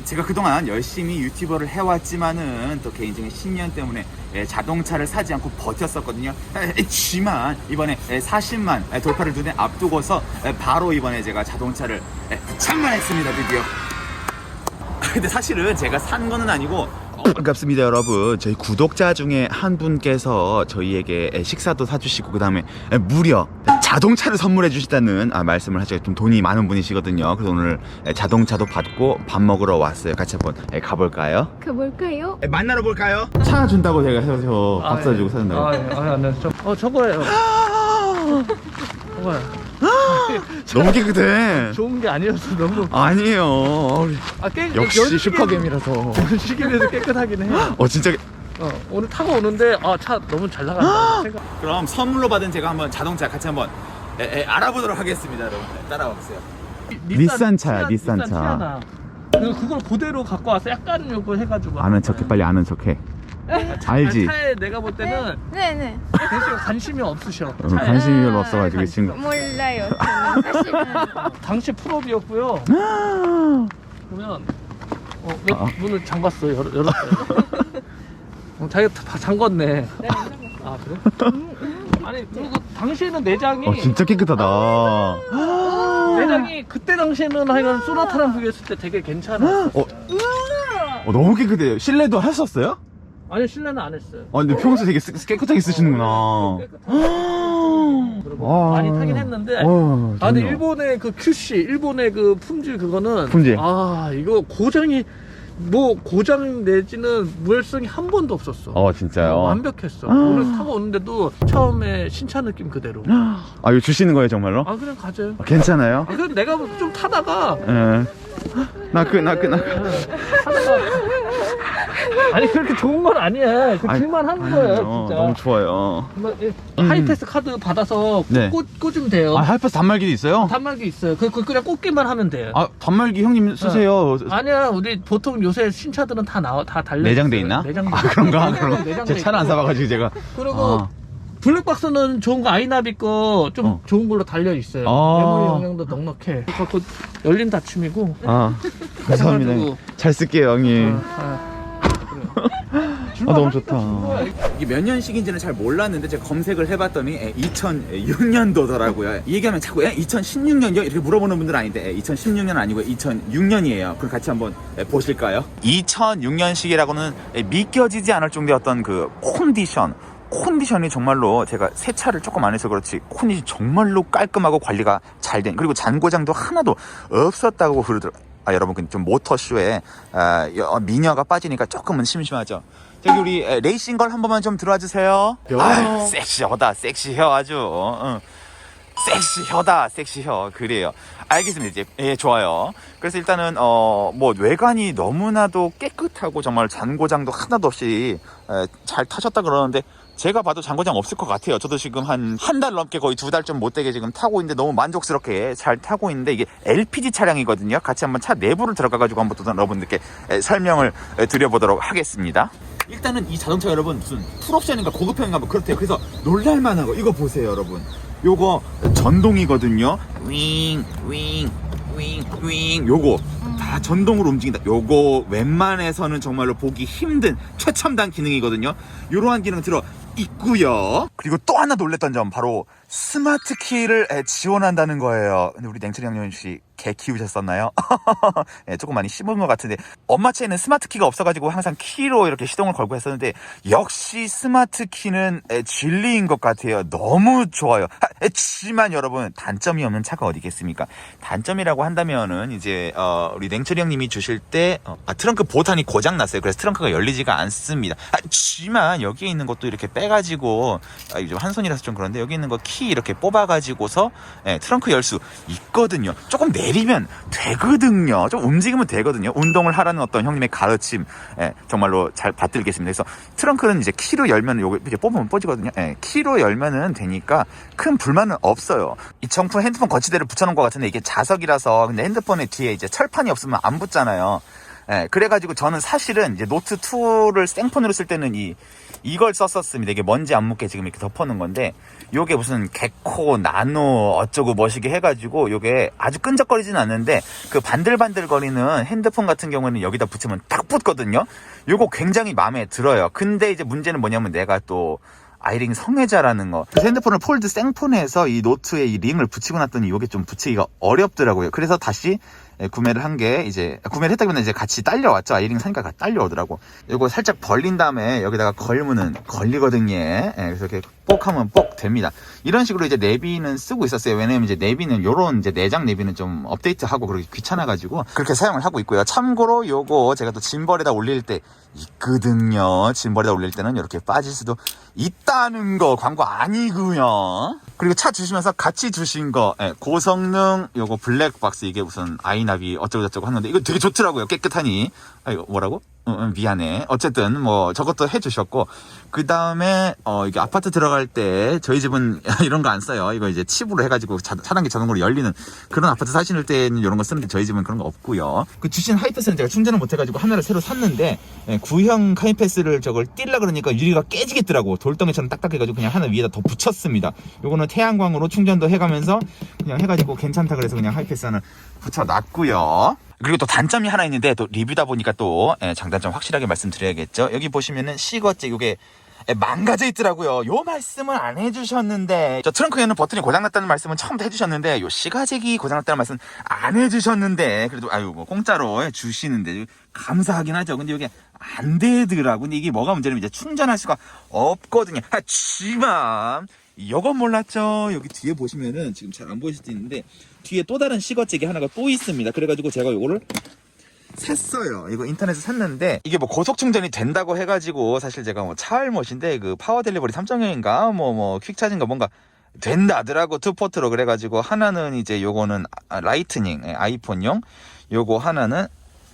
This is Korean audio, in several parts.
에, 제가 그동안 열심히 유튜버를 해왔지만은 또 개인적인 신념 때문에 에, 자동차를 사지 않고 버텼었거든요. 지만 이번에 에, 40만 에, 돌파를 눈에 앞두고서 에, 바로 이번에 제가 자동차를 에, 장만했습니다 드디어. 근데 사실은 제가 산 거는 아니고 반갑습니다 여러분 저희 구독자 중에 한 분께서 저희에게 식사도 사주시고 그 다음에 무려 자동차를 선물해 주시다는 아, 말씀을 하시고 좀 돈이 많은 분이시거든요 그래서 오늘 자동차도 받고 밥 먹으러 왔어요 같이 한번 가볼까요? 가볼까요? 만나러 볼까요? 차 준다고 제가 해서 밥 사주고 아, 사준다고 예, 아, 네. 저, 어, 저거예요. 저거요. 너무 깨끗해 좋은 게 아니어서 너무. 아니에요 아, 깨, 역시 슈퍼겜이라서 연식이라도 깨끗하긴 해요. 어 진짜 어, 오늘 타고 오는데, 아, 차 너무 잘 나간다. 생각. 그럼 선물로 받은 제가 한번 자동차 같이 한번 에, 에, 알아보도록 하겠습니다 여러분 따라와 보세요 닛산 차야, 닛산 차. 티아나. 그리고 그걸 그대로 갖고 와서 약간 요거 해가지고. 아는 척해 빨리 아는 척해 알지? 차에 내가 볼 때는 네네. 대신 관심이 없으셔. 어. 관심이 별로 없어가지고 아, 지금 몰라요. 저는 사실은. 당시 풀업이었고요. 그러면 어, 왜 아. 문을 잠갔어 열어, 열었어요. 어, 자기가 다 잠궜네. 아 그래? 아니 그리고 당시에는 내장이 어 진짜 깨끗하다 내장이 그때 당시에는 하여간 소나타랑 비교했을 때 되게 괜찮아. 어, 어, 너무 깨끗해요 실내도 하셨어요? 아니 실내는 안 했어요. 아 근데 평소 되게 쓰- 깨끗하게 쓰시는구나 와. 많이 타긴 했는데. 와, 아 근데 좋네요. 일본의 그 QC, 일본의 그 품질 그거는 품질. 아 이거 고장이 뭐 고장 내지는 무혈성이 한 번도 없었어. 어 진짜요? 어, 완벽했어. 아. 오늘 타고 오는데도 처음에 신차 느낌 그대로. 아 이거 주시는 거예요 정말로? 아 그냥 가져요. 아, 괜찮아요? 아 그럼 내가 좀 타다가 예. 나그 나그 나. 타다가 아니 그렇게 좋은 건 아니야. 그 아니, 길만 하는 아니요, 거예요 진짜. 너무 좋아요. 정말 이 하이패스 카드 받아서 네. 꽂, 꽂으면 돼요. 아 하이패스 단말기도 있어요? 단말기 있어요. 그, 그 그냥 꽂기만 하면 돼요. 아 단말기 형님 쓰세요. 아니야 우리 보통 요새 신차들은 다 나와 다 달려 내장돼 있어요. 있나? 내장돼 아 그런가? 있어요. 그럼 내장돼 제 차를 안 있고. 사봐가지고 제가. 그리고 아. 블랙박스는 좋은 거 아이나비 거 좀 어. 좋은 걸로 달려 있어요. 아. 메모리 용량도 넉넉해. 그래서 열린 닫힘이고. 아 감사합니다. 그래가지고- 잘 쓸게요 형님. 아, 아 너무 좋다. 이게 몇 년식인지는 잘 몰랐는데 제가 검색을 해봤더니 2006년도더라고요. 이 얘기하면 자꾸 2016년이요? 이렇게 물어보는 분들은 아닌데 2016년 아니고 2006년이에요. 그럼 같이 한번 보실까요? 2006년식이라고는 믿겨지지 않을 정도의 어떤 그 컨디션 컨디션이 정말로 제가 세차를 조금 안 해서 그렇지 컨디션이 정말로 깔끔하고 관리가 잘 된 그리고 잔고장도 하나도 없었다고 그러더라고요. 아 여러분 좀 모터쇼에 아, 여- 미녀가 빠지니까 조금은 심심하죠. 저기 우리 에, 레이싱 걸 한 번만 좀 들어와 주세요. 아 섹시하다 섹시해 아주. 응. 섹시혀다 섹시혀. 그래요. 알겠습니다. 이제 예 좋아요. 그래서 일단은 어 뭐 외관이 너무나도 깨끗하고 정말 잔고장도 하나도 없이 에, 잘 타셨다 그러는데 제가 봐도 잔고장 없을 것 같아요. 저도 지금 한 한 달 넘게 거의 두 달 좀 못되게 지금 타고 있는데 너무 만족스럽게 잘 타고 있는데 이게 LPG 차량이거든요. 같이 한번 차 내부를 들어가 가지고 한번 또 여러분들께 에, 설명을 에, 드려보도록 하겠습니다. 일단은 이 자동차 여러분 무슨 풀옵션인가 고급형인가 뭐 그렇대요. 그래서 놀랄만한 거 이거 보세요 여러분 요거 전동이거든요. 윙, 윙, 윙, 윙. 요거 다 전동으로 움직인다. 요거 웬만해서는 정말로 보기 힘든 최첨단 기능이거든요. 요러한 기능 들어 있고요. 그리고 또 하나 놀랬던 점 바로 스마트 키를 에, 지원한다는 거예요. 근데 우리 냉철이 형님 혹시 개 키우셨었나요? 예, 조금 많이 씹은 것 같은데 엄마 차에는 스마트 키가 없어가지고 항상 키로 이렇게 시동을 걸고 했었는데 역시 스마트 키는 에, 진리인 것 같아요. 너무 좋아요. 하지만 여러분 단점이 없는 차가 어디겠습니까? 단점이라고 한다면은 이제 어, 우리 냉철이 형님이 주실 때 어, 아, 트렁크 보탄이 고장 났어요. 그래서 트렁크가 열리지가 않습니다. 하지만 여기에 있는 것도 이렇게 빼 가지고 아, 이제 한 손이라서 좀 그런데 여기 있는 거 키 이렇게 뽑아가지고서 예, 트렁크 열수 있거든요. 조금 내리면 되거든요. 좀 움직이면 되거든요. 운동을 하라는 어떤 형님의 가르침 예, 정말로 잘 받들겠습니다. 그래서 트렁크는 이제 키로 열면 요거 이렇게 뽑으면 뻗지거든요. 예, 키로 열면은 되니까 큰 불만은 없어요. 이 정품 핸드폰 거치대를 붙여놓은 것 같은데 이게 자석이라서 근데 핸드폰의 뒤에 이제 철판이 없으면 안 붙잖아요. 예, 그래가지고 저는 사실은 이제 노트 2를 생폰으로 쓸 때는 이 이걸 썼었습니다. 이게 먼지 안 묻게 지금 이렇게 덮어놓은 건데 요게 무슨 개코 나노 어쩌고 뭐시게 해가지고 요게 아주 끈적거리진 않는데 그 반들반들거리는 핸드폰 같은 경우는 여기다 붙이면 딱 붙거든요. 요거 굉장히 마음에 들어요. 근데 이제 문제는 뭐냐면 내가 또 아이링 성애자라는 거. 그래서 핸드폰을 폴드 생폰에서 이 노트에 이 링을 붙이고 났더니 이게 좀 붙이기가 어렵더라고요. 그래서 다시 예, 구매를 한 게 이제 구매를 했다기보다 이제 같이 딸려왔죠. 아이링 사니까 같이 딸려오더라고. 이거 살짝 벌린 다음에 여기다가 걸면은 걸리거든요. 예, 그래서 이렇게 뽁 하면 뽁 됩니다. 이런 식으로 이제 내비는 쓰고 있었어요. 왜냐면 이제 내비는 요런 이제 내장 내비는 좀 업데이트하고 그렇게 귀찮아가지고 그렇게 사용을 하고 있고요. 참고로 요거 제가 또 짐벌에다 올릴 때 있거든요. 짐벌에다 올릴 때는 이렇게 빠질 수도 있다는 거 광고 아니고요. 그리고 차 주시면서 같이 주신 거 예, 고성능 요거 블랙박스 이게 무슨 아이나 비 어쩌고 저쩌고 하는데 이거 되게 좋더라고요. 깨끗하니. 아 이거 뭐라고? 어, 어, 미안해. 어쨌든 뭐 저것도 해주셨고 그 다음에 어 이게 아파트 들어갈 때 저희 집은 이런 거 안 써요. 이거 이제 칩으로 해가지고 자, 차단기 자동으로 열리는 그런 아파트 사시는 때는 이런 거 쓰는데 저희 집은 그런 거 없고요. 그 주신 하이패스는 제가 충전을 못 해가지고 하나를 새로 샀는데 예, 구형 하이패스를 저걸 뛸라 그러니까 유리가 깨지겠더라고. 돌덩이처럼 딱딱해가지고 그냥 하나 위에다 더 붙였습니다. 요거는 태양광으로 충전도 해가면서 그냥 해가지고 괜찮다 그래서 그냥 하이패스 하나 붙여놨고요. 그리고 또 단점이 하나 있는데 또 리뷰다 보니까 또 예, 장단점 확실하게 말씀드려야겠죠. 여기 보시면은 시거제 요게 예, 망가져 있더라고요. 요 말씀은 안 해주셨는데 저 트렁크에는 버튼이 고장났다는 말씀은 처음부터 해주셨는데 요 시가잭이 고장났다는 말씀 안 해주셨는데 그래도 아유 뭐 공짜로 예, 주시는데 감사하긴 하죠. 근데 이게 안 되더라고. 근데 이게 뭐가 문제냐면 이제 충전할 수가 없거든요. 하지만 이건 몰랐죠. 여기 뒤에 보시면은 지금 잘 안 보일 수도 있는데 뒤에 또 다른 시거잭이 하나가 또 있습니다. 그래가지고 제가 요거를 샀어요. 이거 인터넷에서 샀는데 이게 뭐 고속 충전이 된다고 해가지고 사실 제가 뭐 차알못인데 그 파워 델리버리 3.0인가 뭐 뭐 퀵차징가 뭔가 된다더라고 투포트로 그래가지고 하나는 이제 요거는 아, 라이트닝 예, 아이폰용 요거 하나는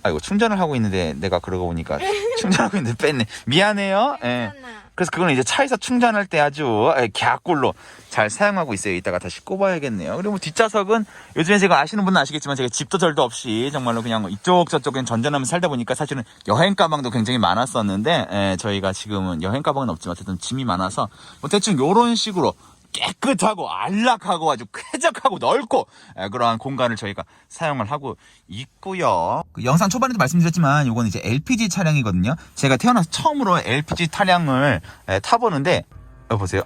아 이거 충전을 하고 있는데 내가 그러고 보니까 충전하고 있는데 뺐네 미안해요 예. 그래서 그거는 이제 차에서 충전할 때 아주 갸꿀로 잘 사용하고 있어요. 이따가 다시 꼽아야겠네요. 그리고 뭐 뒷좌석은 요즘에 제가 아시는 분은 아시겠지만 제가 집도 절도 없이 정말로 그냥 뭐 이쪽 저쪽 그냥 전전하면서 살다 보니까 사실은 여행 가방도 굉장히 많았었는데 예, 저희가 지금은 여행 가방은 없지만 어쨌든 짐이 많아서 뭐 대충 요런 식으로 깨끗하고 안락하고 아주 쾌적하고 넓고 예, 그러한 공간을 저희가 사용을 하고 있고요. 그 영상 초반에도 말씀드렸지만 이건 이제 LPG 차량이거든요. 제가 태어나서 처음으로 LPG 차량을 예, 타보는데 여보세요.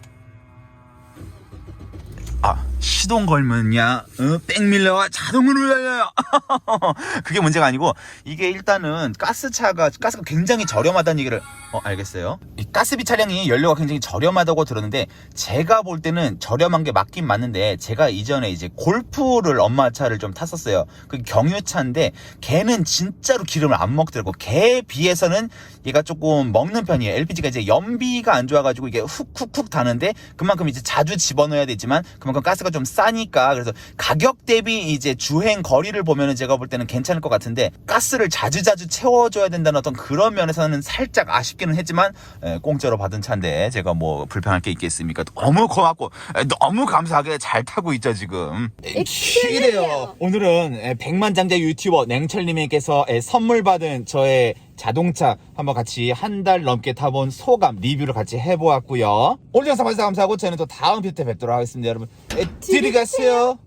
아 시동 걸면야 어, 백밀러가 자동으로 열려요. 그게 문제가 아니고 이게 일단은 가스차가 가스가 굉장히 저렴하다는 얘기를 어 알겠어요. 이 가스비 차량이 연료가 굉장히 저렴하다고 들었는데 제가 볼 때는 저렴한 게 맞긴 맞는데 제가 이전에 이제 골프를 엄마 차를 좀 탔었어요. 그 경유차인데 걔는 진짜로 기름을 안 먹더라고. 걔에 비해서는 얘가 조금 먹는 편이에요. LPG가 이제 연비가 안 좋아가지고 이게 훅훅훅 다는데 그만큼 이제 자주 집어넣어야 되지만 그만큼 가스가 좀 싸니까 그래서 가격 대비 이제 주행 거리를 보면은 제가 볼 때는 괜찮을 것 같은데 가스를 자주자주 채워줘야 된다는 어떤 그런 면에서는 살짝 아쉽기는 했지만 에, 공짜로 받은 차인데 제가 뭐 불편할 게 있겠습니까? 너무 고맙고 에, 너무 감사하게 잘 타고 있죠 지금. 이래요. 오늘은 백만장자 유튜버 냉철님에게서 선물 받은 저의 자동차 한번 같이 한 달 넘게 타본 소감 리뷰를 같이 해보았고요. 오늘 영상 봐주셔서 감사하고 저는 또 다음 비트 뵙도록 하겠습니다. 여러분, 에, 들이 가세요.